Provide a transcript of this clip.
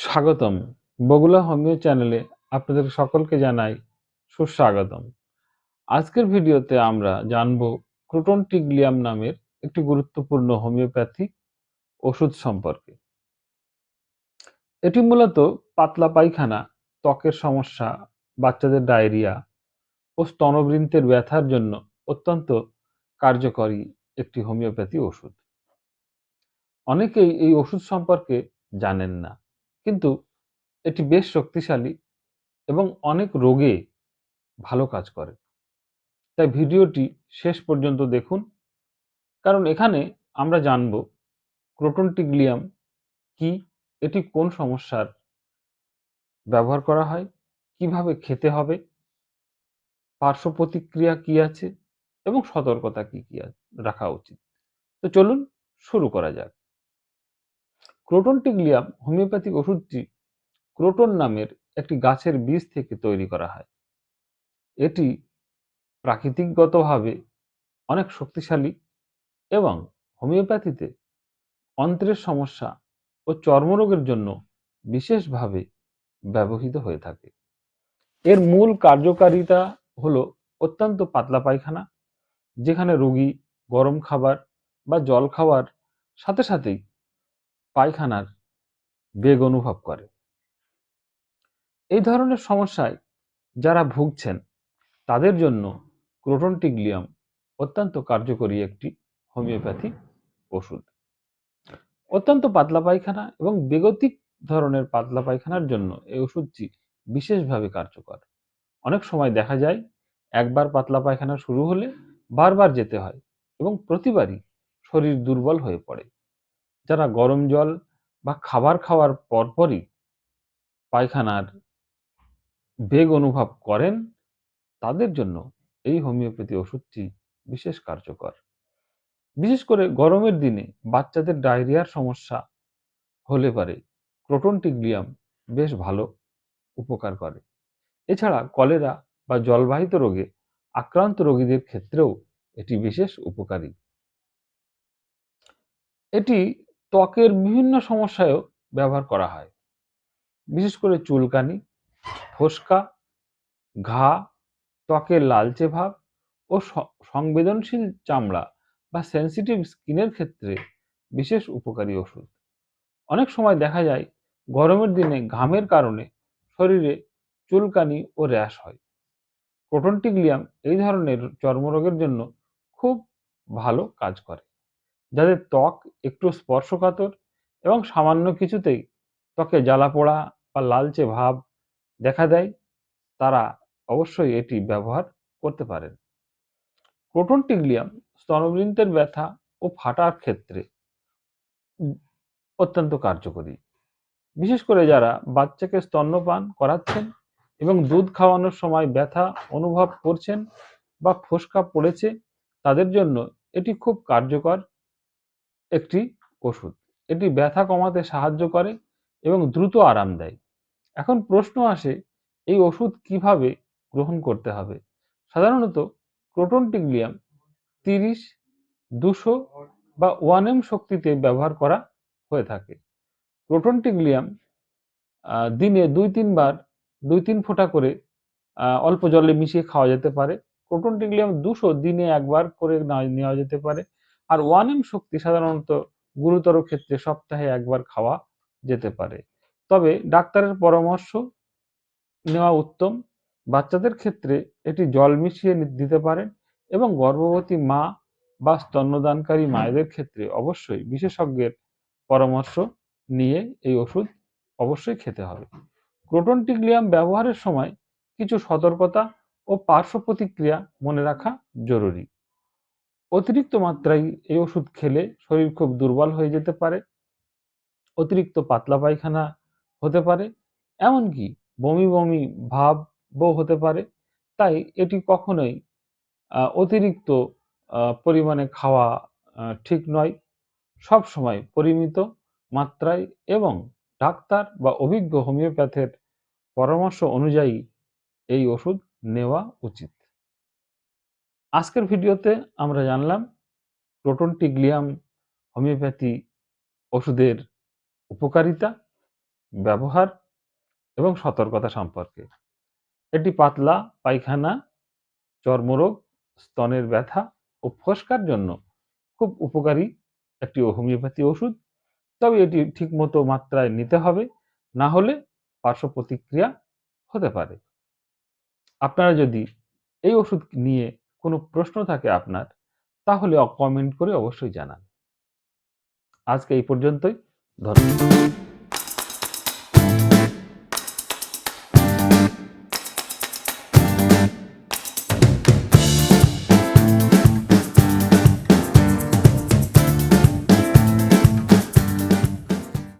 স্বাগতম। বগুলা হোমিও চ্যানেলে আপনাদের সকলকে জানাই সুস্বাগতম। আজকের ভিডিওতে আমরা জানব ক্রোটন টিগলিয়াম নামের একটি গুরুত্বপূর্ণ হোমিওপ্যাথি ওষুধ সম্পর্কে। এটি মূলত পাতলা পায়খানা, ত্বকের সমস্যা, বাচ্চাদের ডায়রিয়া ও স্তনবৃন্তের ব্যথার জন্য অত্যন্ত কার্যকরী একটি হোমিওপ্যাথি ওষুধ। অনেকেই এই ওষুধ সম্পর্কে জানেন না। কিন্তু এটি বেশ শক্তিশালী এবং অনেক রোগে ভালো কাজ করে। তাই ভিডিওটি শেষ পর্যন্ত দেখুন, কারণ এখানে আমরা জানব ক্রোটনটিগ্লিয়াম কি, এটি কোন সমস্যার ব্যবহার করা হয়, কীভাবে খেতে হবে, পার্শ্ব প্রতিক্রিয়া কী আছে এবং সতর্কতা কি কি রাখা উচিত। তো চলুন শুরু করা যাক। ক্রোটনটিগ্লিয়াম হোমিওপ্যাথিক ওষুধটি ক্রোটন নামের একটি গাছের বীজ থেকে তৈরি করা হয়। এটি প্রাকৃতিকগতভাবে অনেক শক্তিশালী এবং হোমিওপ্যাথিতে অন্ত্রের সমস্যা ও চর্মরোগের জন্য বিশেষভাবে ব্যবহৃত হয়ে থাকে। এর মূল কার্যকারিতা হলো অত্যন্ত পাতলা পায়খানা, যেখানে রোগী গরম খাবার বা জল খাওয়ার সাথে সাথেই পায়খানার বেগ অনুভব করে। এই ধরনের সমস্যায় যারা ভুগছেন, তাদের জন্য ক্রোটনটিগ্লিয়াম অত্যন্ত কার্যকরী একটি হোমিওপ্যাথি ওষুধ। অত্যন্ত পাতলা পায়খানা এবং বেগতিক ধরনের পাতলা পায়খানার জন্য এই ওষুধটি বিশেষভাবে কার্যকর। অনেক সময় দেখা যায়, একবার পাতলা পায়খানা শুরু হলে বারবার যেতে হয় এবং প্রতিবারই শরীর দুর্বল হয়ে পড়ে। যারা গরম জল বা খাবার খাওয়ার পরপরই পায়খানার বেগ অনুভব করেন, তাদের জন্য এই হোমিওপ্যাথি ওষুধটি বিশেষ কার্যকর। বিশেষ করে গরমের দিনে বাচ্চাদের ডায়রিয়ার সমস্যা হলে পারে ক্রোটনটিগ্লিয়াম বেশ ভালো উপকার করে। এছাড়া কলেরা বা জলবাহিত রোগে আক্রান্ত রোগীদের ক্ষেত্রেও এটি বিশেষ উপকারী। এটি ত্বকের বিভিন্ন সমস্যায়ও ব্যবহার করা হয়। বিশেষ করে চুলকানি, ফোসকা, ঘা, ত্বকের লালচে ভাব ও সংবেদনশীল চামড়া বা সেন্সিটিভ স্কিনের ক্ষেত্রে বিশেষ উপকারী ওষুধ। অনেক সময় দেখা যায়, গরমের দিনে ঘামের কারণে শরীরে চুলকানি ও র্যাশ হয়। প্রোটনটিগ্লিয়াম এই ধরনের চর্মরোগের জন্য খুব ভালো কাজ করে। যাদের ত্বক একটু স্পর্শকাতর এবং সামান্য কিছুতেই ত্বকে জ্বালা পোড়া বা লালচে ভাব দেখা দেয়, তারা অবশ্যই এটি ব্যবহার করতে পারেন। ক্রোটনটিগ্লিয়াম স্তনবৃন্তের ব্যথা ও ফাটার ক্ষেত্রে অত্যন্ত কার্যকরী। বিশেষ করে যারা বাচ্চাকে স্তন্যপান করাচ্ছেন এবং দুধ খাওয়ানোর সময় ব্যথা অনুভব করছেন বা ফোসকা পড়েছে, তাদের জন্য এটি খুব কার্যকর একটি ওষুধ। এটি ব্যথা কমাতে সাহায্য করে এবং দ্রুত আরাম দেয়। এখন প্রশ্ন আসে, এই ওষুধ কীভাবে গ্রহণ করতে হবে? সাধারণত ক্রোটনটিগ্লিয়াম তিরিশ, দুশো বা ওয়ান এম শক্তিতে ব্যবহার করা হয়ে থাকে। ক্রোটনটিগ্লিয়াম দিনে দুই তিনবার, দুই তিন ফোঁটা করে অল্প জলে মিশিয়ে খাওয়া যেতে পারে। ক্রোটনটিগ্লিয়াম দুশো দিনে একবার করে নেওয়া যেতে পারে। আর ওয়ান এম শক্তি সাধারণত গুরুতর ক্ষেত্রে সপ্তাহে একবার খাওয়া যেতে পারে। তবে ডাক্তারের পরামর্শ নেওয়া উত্তম। বাচ্চাদের ক্ষেত্রে এটি জল মিশিয়ে দিতে পারেন এবং গর্ভবতী মা বা স্তন্যদানকারী মায়েদের ক্ষেত্রে অবশ্যই বিশেষজ্ঞের পরামর্শ নিয়ে এই ওষুধ অবশ্যই খেতে হবে। ক্রোটনটিগ্লিয়াম ব্যবহারের সময় কিছু সতর্কতা ও পার্শ্ব প্রতিক্রিয়া মনে রাখা জরুরি। অতিরিক্ত মাত্রায় এই ওষুধ খেলে শরীর খুব দুর্বল হয়ে যেতে পারে, অতিরিক্ত পাতলা পায়খানা হতে পারে, এমনকি বমি বমি ভাবও হতে পারে। তাই এটি কখনোই অতিরিক্ত পরিমাণে খাওয়া ঠিক নয়। সব সময় পরিমিত মাত্রায় এবং ডাক্তার বা অভিজ্ঞ হোমিওপ্যাথের পরামর্শ অনুযায়ী এই ওষুধ নেওয়া উচিত। আজকের ভিডিওতে আমরা জানলাম প্রোটনটিগ্লিয়াম হোমিওপ্যাথি ওষুধের উপকারিতা, ব্যবহার এবং সতর্কতা সম্পর্কে। এটি পাতলা পায়খানা, চর্মরোগ, স্তনের ব্যথা ও ফোসকার জন্য খুব উপকারী একটি হোমিওপ্যাথি ওষুধ। তবে এটি ঠিকমতো মাত্রায় নিতে হবে, না হলে পার্শ্ব প্রতিক্রিয়া হতে পারে। আপনারা যদি এই ওষুধ নিয়ে কোনো প্রশ্ন থাকে আপনার তাহলে কমেন্ট করে অবশ্যই জানান। আজকে এই পর্যন্তই। ধন্যবাদ।